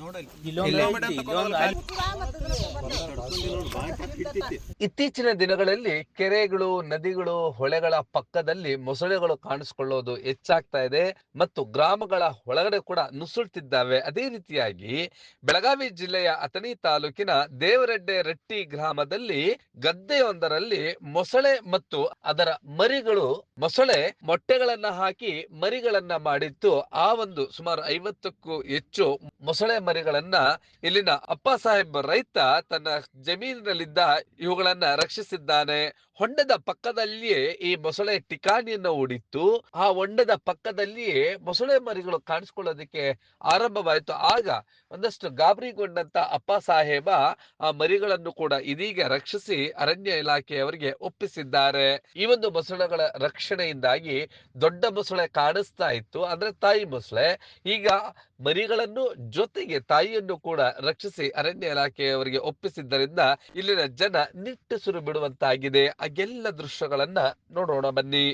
ನೋಡಲಿ ಇತ್ತೀಚಿನ ದಿನಗಳಲ್ಲಿ ಕೆರೆಗಳು, ನದಿಗಳು, ಹೊಳೆಗಳ ಪಕ್ಕದಲ್ಲಿ ಮೊಸಳೆಗಳು ಕಾಣಿಸಿಕೊಳ್ಳೋದು ಹೆಚ್ಚಾಗ್ತಾ ಇದೆ ಮತ್ತು ಗ್ರಾಮಗಳ ಒಳಗಡೆ ಕೂಡ ನುಸುಳ್ತಿದ್ದಾವೆ. ಅದೇ ರೀತಿಯಾಗಿ ಬೆಳಗಾವಿ ಜಿಲ್ಲೆಯ ಅಥಣಿ ತಾಲೂಕಿನ ದೇವರೆಡ್ಡೆ ರಟ್ಟಿ ಗ್ರಾಮದಲ್ಲಿ ಗದ್ದೆಯೊಂದರಲ್ಲಿ ಮೊಸಳೆ ಮತ್ತು ಅದರ ಮರಿಗಳು, ಮೊಸಳೆ ಮೊಟ್ಟೆಗಳನ್ನ ಹಾಕಿ ಮರಿಗಳನ್ನ ಮಾಡಿತ್ತು. ಆ ಒಂದು ಸುಮಾರು ಐವತ್ತಕ್ಕೂ ಹೆಚ್ಚು ಮೊಸಳೆ ಮರಿಗಳನ್ನ ಇಲ್ಲಿನ ಅಪ್ಪ ಸಾಹೇಬ್ ರೈತ ತನ್ನ ಜಮೀನಿನಲ್ಲಿದ್ದ ಇವುಗಳನ್ನ ರಕ್ಷಿಸಿದ್ದಾನೆ. ಹೊಂಡದ ಪಕ್ಕದಲ್ಲಿಯೇ ಈ ಮೊಸಳೆ ಟಿಕಾಣಿಯನ್ನು ಓಡಿತ್ತು ಆ ಹೊಂಡದ ಪಕ್ಕದಲ್ಲಿಯೇ ಮೊಸಳೆ ಮರಿಗಳು ಕಾಣಿಸ್ಕೊಳ್ಳೋದಕ್ಕೆ ಆರಂಭವಾಯಿತು. ಆಗ ಒಂದಷ್ಟು ಗಾಬರಿಗೊಂಡಂತ ಅಪ್ಪ ಸಾಹೇಬ ಆ ಮರಿಗಳನ್ನು ಕೂಡ ಇದೀಗ ರಕ್ಷಿಸಿ ಅರಣ್ಯ ಇಲಾಖೆಯವರಿಗೆ ಒಪ್ಪಿಸಿದ್ದಾರೆ. ಈ ಒಂದು ಮೊಸಳೆಗಳ ರಕ್ಷಣೆಯಿಂದಾಗಿ ದೊಡ್ಡ ಮೊಸಳೆ ಕಾಣಿಸ್ತಾ ಇತ್ತು. ಅಂದ್ರೆ ತಾಯಿ ಮೊಸಳೆ. ಈಗ ಮರಿಗಳನ್ನು ಜೊತೆಗೆ ತಾಯಿಯನ್ನು ಕೂಡ ರಕ್ಷಿಸಿ ಅರಣ್ಯ ಇಲಾಖೆಯವರಿಗೆ ಒಪ್ಪಿಸಿದ್ದರಿಂದ ಇಲ್ಲಿನ ಜನ ನಿಟ್ಟುಸಿರು ಬಿಡುವಂತಾಗಿದೆ ಆ ಎಲ್ಲ ದೃಶ್ಯಗಳನ್ನ ನೋಡೋಣ ಬನ್ನಿ.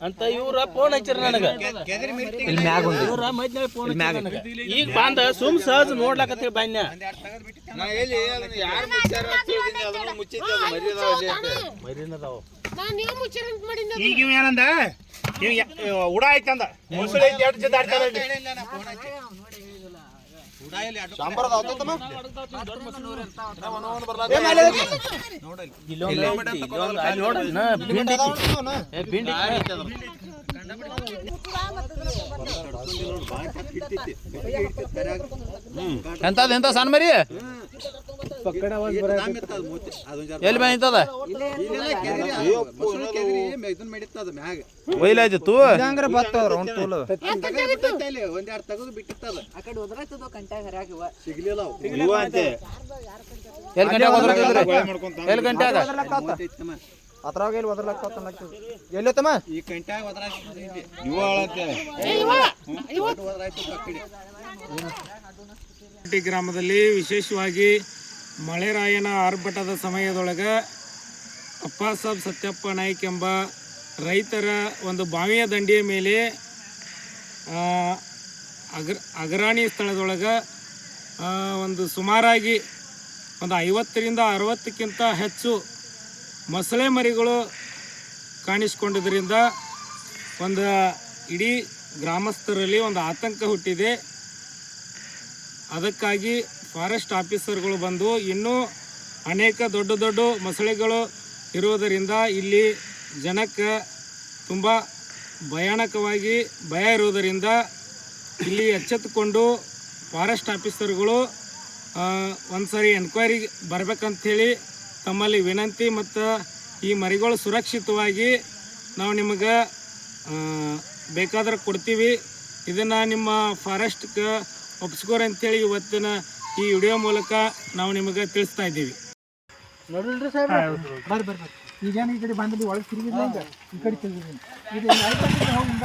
ಅಂತ ಇವ್ರ ಫೋನ್ ಹಚ್ಚಿರ ನನಗ. ಇವ್ರ ಮೈದ್ನಾಗ ಫೋನ್ ನನಗ. ಈಗ ಬಂದ ಸುಮ್ ಸಹಜ ನೋಡ್ಲಕತ್ತೀವಿ ಬನ್ಯ. ಮರಿನದಾವ. ಈಗ ಇವ್ ಏನಂದ? ಇವ್ ಯ- ಅಂದ ಉಡ ಐತೆ ಮೊಸಳೆ ಐತಿ ಎರಡು ಜೊತೆ ಇಲ್ಲಿ. ಎಂತದ ಎಂತ ಸಣ್ಣ ಮರಿ ಎಲ್ಲಿ ಮ್ಯಾಗ. ಒಯ್ಲಾಯ್ತು ಹಂಗಾರೆ ಬರ್ತವ್ರ ಅವ್ನ್ ತೋಲು. ಒಂದೆರಡ್ ತೆಗ್ದು ಬಿಟ್ಟಿತ್ತದ. ಸಿಗ್ಲಿಲ್ಲ ಗಂಟೆ ಎಲ್ಲಿ ಗಂಟೆ ಎಲ್ಲಿ. ಅದ್ರಾಗ ಎಲ್ಲಿ ಒದರ್ಲಾಕ ಎಲ್ಲತ್ತಮ್ಮ ಈ ಕಂಟ್ಯಾಗ ಇಲ್ಲಿ. ಗ್ರಾಮದಲ್ಲಿ ವಿಶೇಷವಾಗಿ ಮಳೆರಾಯನ ಆರ್ಭಟದ ಸಮಯದೊಳಗೆ ಅಪ್ಪಾಸಾಬ್ ಸತ್ಯಪ್ಪ ನಾಯ್ಕ್ ಎಂಬ ರೈತರ ಒಂದು ಬಾವಿಯ ದಂಡೆಯ ಮೇಲೆ ಅಗ್ರ ಅಗ್ರಾಣಿ ಸ್ಥಳದೊಳಗೆ ಒಂದು ಸುಮಾರಾಗಿ ಒಂದು ಐವತ್ತರಿಂದ ಅರವತ್ತಕ್ಕಿಂತ ಹೆಚ್ಚು ಮೊಸಳೆ ಮರಿಗಳು ಕಾಣಿಸ್ಕೊಂಡಿದ್ದರಿಂದ ಒಂದು ಇಡೀ ಗ್ರಾಮಸ್ಥರಲ್ಲಿ ಒಂದು ಆತಂಕ ಹುಟ್ಟಿದೆ. ಅದಕ್ಕಾಗಿ ಫಾರೆಸ್ಟ್ ಆಫೀಸರ್ಗಳು ಬಂದು ಇನ್ನೂ ಅನೇಕ ದೊಡ್ಡ ದೊಡ್ಡ ಮೊಸಳೆಗಳು ಇರುವುದರಿಂದ ಇಲ್ಲಿ ಜನಕ್ಕೆ ತುಂಬ ಭಯಾನಕವಾಗಿ ಭಯ ಇರುವುದರಿಂದ ಇಲ್ಲಿ ಎಚ್ಚೆತ್ತುಕೊಂಡು ಫಾರೆಸ್ಟ್ ಆಫೀಸರ್ಗಳು ಒಂದು ಸಾರಿ ಎನ್ಕ್ವೈರಿಗೆ ಬರಬೇಕಂಥೇಳಿ ತಮ್ಮಲ್ಲಿ ವಿನಂತಿ ಮತ್ತು ಈ ಮರಿಗಳು ಸುರಕ್ಷಿತವಾಗಿ ನಾವು ನಿಮಗೆ ಬೇಕಾದ್ರೆ ಕೊಡ್ತೀವಿ. ಇದನ್ನು ನಿಮ್ಮ ಫಾರೆಸ್ಟ್ಗೆ ಒಪ್ಸ್ಕೋರಿ ಅಂತೇಳಿ ಇವತ್ತಿನ ಈ ವಿಡಿಯೋ ಮೂಲಕ ನಾವು ನಿಮಗೆ ತಿಳಿಸ್ತಾ ಇದ್ದೀವಿ. ನೋಡಿಲ್ರಿ ಸರ್? ಬರ್ರಿ ಬರ್ರಿ ಈಗೇನು ಈ ಕಡೆ ಬಂದಲ್ಲಿ ಒಳಗೆ ತಿರುಗಿಲ್ಲ ಹಿಂಗೆ? ಈ ಕಡೆ ತಿರುಗಿದ್ದೀನಿ ಇದು ಹೋಗಿಂದ